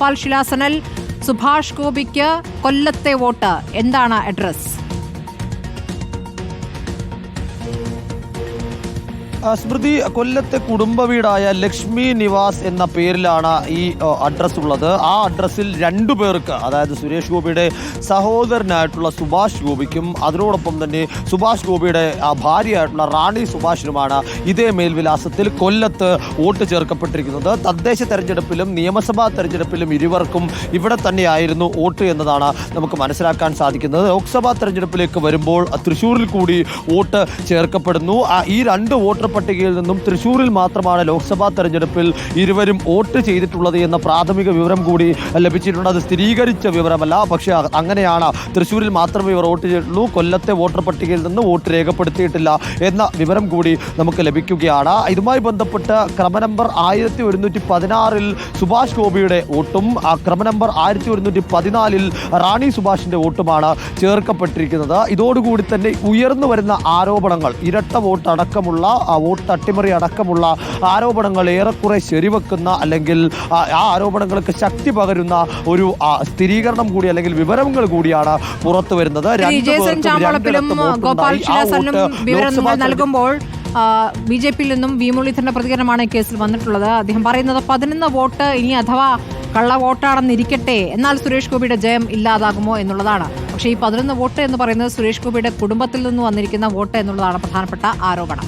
ഗോപാൽ ശിലാസനൽ സുഭാഷ് ഗോപിക്ക് കൊല്ലത്തെ വോട്ട്. എന്താണ് അഡ്രസ് സ്മൃതി കൊല്ലത്തെ കുടുംബ വീടായ ലക്ഷ്മി നിവാസ് എന്ന പേരിലാണ് ഈ അഡ്രസ് അഡ്രസ്സ് ഉള്ളത്. ആ അഡ്രസ്സിൽ രണ്ടു പേർക്ക് അതായത് സുരേഷ് ഗോപിയുടെ സഹോദരനായിട്ടുള്ള സുഭാഷ് ഗോപിക്കും അതിനോടൊപ്പം തന്നെ സുഭാഷ് ഗോപിയുടെ ഭാര്യയായിട്ടുള്ള റാണി സുഭാഷിനുമാണ് ഇതേ മേൽവിലാസത്തിൽ കൊല്ലത്ത് വോട്ട് ചേർക്കപ്പെട്ടിരിക്കുന്നത്. തദ്ദേശ തെരഞ്ഞെടുപ്പിലും നിയമസഭാ തെരഞ്ഞെടുപ്പിലും ഇരുവർക്കും ഇവിടെ തന്നെയായിരുന്നു വോട്ട് എന്നതാണ് നമുക്ക് മനസ്സിലാക്കാൻ സാധിക്കുന്നത്. ലോക്സഭാ തെരഞ്ഞെടുപ്പിലേക്ക് വരുമ്പോൾ തൃശ്ശൂരിൽ കൂടി വോട്ട് ചേർക്കപ്പെടുന്നു. ഈ രണ്ട് വോട്ടർ പട്ടികയിൽ നിന്നും തൃശൂരിൽ മാത്രമാണ് ലോക്സഭാ തെരഞ്ഞെടുപ്പിൽ ഇരുവരും വോട്ട് ചെയ്തിട്ടുള്ളത് എന്ന പ്രാഥമിക വിവരം കൂടി ലഭിച്ചിട്ടുണ്ട്. അത് സ്ഥിരീകരിച്ച വിവരമല്ല. പക്ഷേ അങ്ങനെയാണ് തൃശ്ശൂരിൽ മാത്രമേ ഇവർ വോട്ട് ചെയ്തിട്ടുള്ളൂ. കൊല്ലത്തെ വോട്ടർ പട്ടികയിൽ നിന്ന് വോട്ട് രേഖപ്പെടുത്തിയിട്ടില്ല എന്ന വിവരം കൂടി നമുക്ക് ലഭിക്കുകയാണ്. ഇതുമായി ബന്ധപ്പെട്ട് ക്രമ നമ്പർ ആയിരത്തി ഒരുന്നൂറ്റി പതിനാറിൽ സുഭാഷ് ഗോപിയുടെ വോട്ടും ക്രമ നമ്പർ ആയിരത്തി ഒരുന്നൂറ്റി പതിനാലിൽ റാണി സുഭാഷിന്റെ വോട്ടുമാണ് ചേർക്കപ്പെട്ടിരിക്കുന്നത്. ഇതോടുകൂടി തന്നെ ഉയർന്നു വരുന്ന ആരോപണങ്ങൾ ഇരട്ട വോട്ട് അടക്കമുള്ള വോട്ട് തട്ടിമറി അടക്കമുള്ള ആരോപണങ്ങൾ ഏറെക്കുറെ ശരിവെക്കുന്ന അല്ലെങ്കിൽ ആ ആരോപണങ്ങൾക്ക് ശക്തി പകരുന്ന ഒരു സ്ഥിരീകരണം കൂടി അല്ലെങ്കിൽ വിവരങ്ങൾ കൂടിയാണ് പുറത്തു വരുന്നത്. വിവരങ്ങൾ നൽകുമ്പോൾ ബി ജെ പിയിൽ നിന്നും വി മുരളീധരന്റെ പ്രതികരണമാണ് ഈ കേസിൽ വന്നിട്ടുള്ളത്. അദ്ദേഹം പറയുന്നത് പതിനൊന്ന് വോട്ട് ഇനി അഥവാ കള്ള വോട്ടാണെന്നിരിക്കട്ടെ എന്നാൽ സുരേഷ് ഗോപിയുടെ ജയം ഇല്ലാതാകുമോ എന്നുള്ളതാണ്. പക്ഷേ ഈ പതിനൊന്ന് വോട്ട് എന്ന് പറയുന്നത് സുരേഷ് ഗോപിയുടെ കുടുംബത്തിൽ നിന്ന് വന്നിരിക്കുന്ന വോട്ട് എന്നുള്ളതാണ് പ്രധാനപ്പെട്ട ആരോപണം.